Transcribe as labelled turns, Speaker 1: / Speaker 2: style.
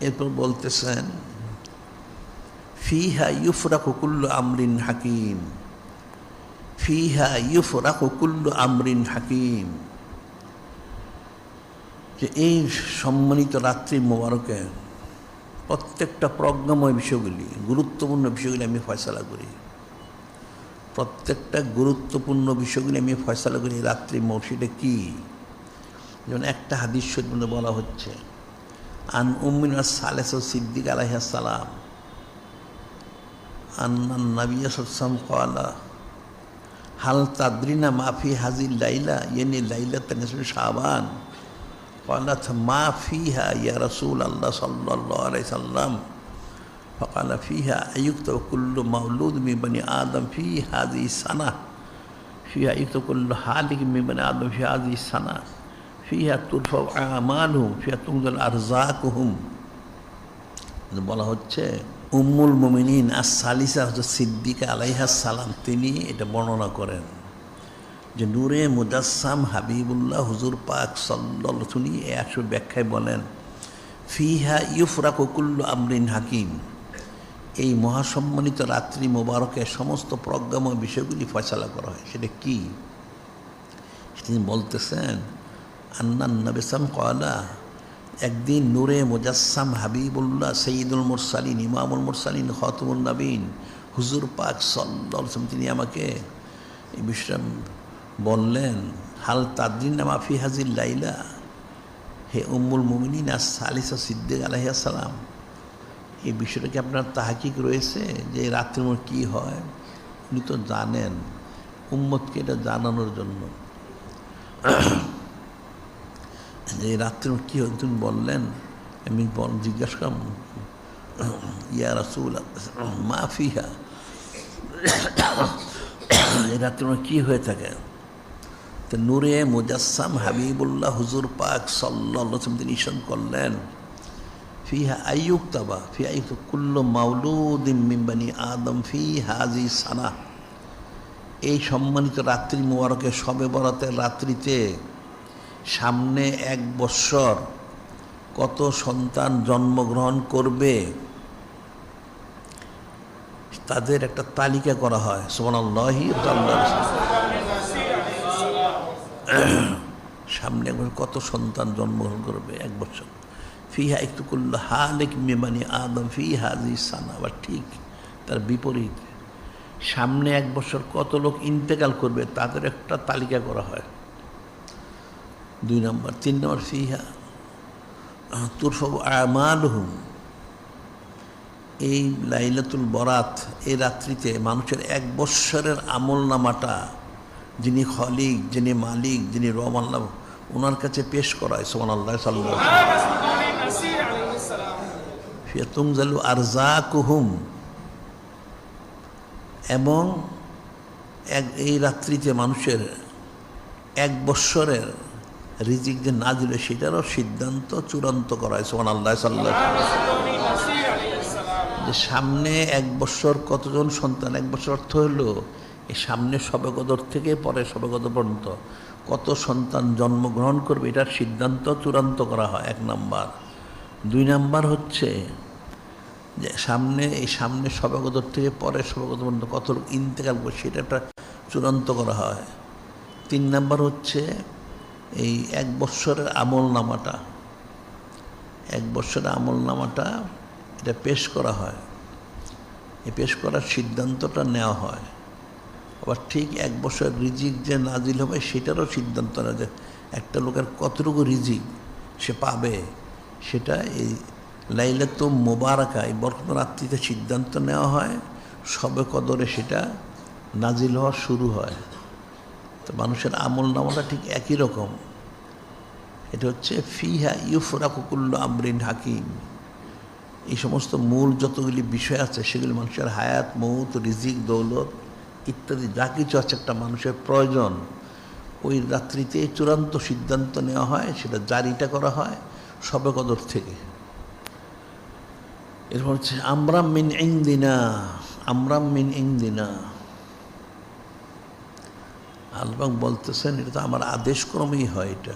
Speaker 1: এরপর বলতেছেন, ফিহা ইউফরাকু কুল্লু আমরিন হাকিম, ফিহা ইউফরাকু কুল্লু আমরিন হাকিম। যে এই সম্মানিত রাত্রি মোবারকে প্রত্যেকটা প্রজ্ঞাময় বিষয়গুলি, গুরুত্বপূর্ণ বিষয়গুলি আমি ফয়সলা করি। প্রত্যেকটা গুরুত্বপূর্ণ বিষয়গুলি আমি ফয়সলা করি রাত্রি মৌসিটা কি? যেমন একটা হাদিস মধ্যে বলা হচ্ছে عن أمنا الصالح الصديق عليه السلام. أن النبي صلى الله عليه وسلم قال هل تدرين ما في هذه الليلة؟ يعني ليلة نصف شعبان. قالت ما فيها يا رسول الله صلى الله عليه وسلم. فقال فيها أيكتب كل مولود من بني آدم في هذه السنة. فيها أيكتب كل حالك من بني آدم في هذه السنة. ফিয়া তুরফা আমাল হুম ফিয়া তুমদুল আরজাক হুম বলা হচ্ছে, উম্মুল মোমিনিন আর সালিসা হচ্ছে সিদ্দিকা আলাইহা সালাম, তিনি এটা বর্ণনা করেন যে নূরে মুদাসাম হাবিবুল্লাহ হুজুর পাক সল্ল শুনি এ একশো ব্যাখ্যায় বলেন, ফিহা ইউফরা কুকুল্ল আমরিন হাকিম। এই মহাসম্মানিত রাত্রি মোবারকে সমস্ত প্রজ্ঞাময় বিষয়গুলি ফয়সলা করা হয়। সেটা কী? তিনি বলতেছেন আন্নান নবেসাম কয়লা একদিন নূরে মুজাসসাম হাবিবুল্লাহ সঈদুল মুরসালিন, ইমামুল মুরসালিন খতমুল নবীন, হুজুর পাক সল্ল তিনি আমাকে এই বিষয় বললেন, হাল তাদ্রিন মাফি হাজির লাইলা? হে উম্মুল মুমিনিন আর সালিসা সিদ্দিক আলহিয়াসালাম এই বিষয়টা কি আপনার তাহাকিক রয়েছে? যে রাত্রির মধ্যে কী হয়? উনি তো জানেন, উম্মতকে এটা জানানোর জন্য। যে মধ্যে কী হয় তুমি বললেন, আমি বল, জিজ্ঞাসা করলাম, ইয়া রাসুল মা ফিহা। এই মধ্যে কী হয়ে থাকে? তো নূরে মুজাসসাম হাবিবুল্লাহ হুজুর পাক সাল্লাম তিনি ঈশান করলেন, ফিহা আইয়ুক তাবা ফি আয়ুক কুল্ল মাউলুদিম মিম্বানি আদম ফি হাজি সানা। এই সম্মানিত রাত্রি মোবারকে, সবে বরাতের রাত্রিতে সামনে এক বৎসর কত সন্তান জন্মগ্রহণ করবে, তাদের একটা তালিকা করা হয়। সোমানাল্লাহি সামনে একবার কত সন্তান জন্মগ্রহণ করবে এক বছর ফিহা একটু করল হালেক মেমানি আদম ফি হাজি সানা। আবার ঠিক তার বিপরীত। সামনে এক বছর কত লোক ইন্তেকাল করবে, তাদের একটা তালিকা করা হয়। দুই নম্বর, তিন নম্বর ফিহা। তুরফব আমাল হুম এই লাইলাতুল বরাত, এই রাত্রিতে মানুষের এক বৎসরের আমল নামাটা যিনি খলিক, যিনি মালিক, যিনি রম আল্লাহ ওনার কাছে পেশ করায় সোমান আল্লাহ সাল্লাহ ফিয়াতুমজালু আরজা কুহুম এবং এক, এই রাত্রিতে মানুষের এক বৎসরের রিজিক যে না দিলে সেটারও সিদ্ধান্ত চূড়ান্ত করা হয় সোমান আল্লাহ সাল্লাহ যে সামনে এক বছর কতজন সন্তান, এক বছর অর্থ হলো এই সামনে সবেকদর থেকে পরে সবেকদর পর্যন্ত কত সন্তান জন্মগ্রহণ করবে, এটার সিদ্ধান্ত চূড়ান্ত করা হয়, এক নাম্বার। দুই নাম্বার হচ্ছে যে সামনে, এই সামনে সবেকদর থেকে পরে সবেকদর পর্যন্ত কত ইন্তেকাল করবে, সেটা একটা চূড়ান্ত করা হয়। তিন নাম্বার হচ্ছে এই এক বৎসরের আমল নামাটা এক বৎসরের আমল নামাটা এটা পেশ করা হয়। এই পেশ করার সিদ্ধান্তটা নেওয়া হয়। আবার ঠিক এক বছর রিজিক যে নাজিল হবে সেটারও সিদ্ধান্ত নেওয়া যায়। একটা লোকের কতটুকু রিজিক সে পাবে, সেটা এই লাইলাত মোবারকা, এই বর্তমান রাত্রিতে সিদ্ধান্ত নেওয়া হয়। সবে কদরে সেটা নাজিল হওয়া শুরু হয়। তো মানুষের আমল নামাটা ঠিক একই রকম। এটা হচ্ছে, ফিহা ইউফরা কুকুল্ল আমরিন হাকিম। এই সমস্ত মূল যতগুলি বিষয় আছে, সেগুলি মানুষের হায়াত, মৌত, রিজিক, দৌলত ইত্যাদি যা কিছু আছে একটা মানুষের প্রয়োজন। ওই রাত্রিতে চূড়ান্ত সিদ্ধান্ত নেওয়া হয়, সেটা জারিটা করা হয় সবে কদর থেকে। এরপর হচ্ছে আমরা মিন ইংদিনা আমরা মিন ইংদিনা আলবাগ বলতেছেন এটা তো আমার আদেশক্রমেই হয় এটা।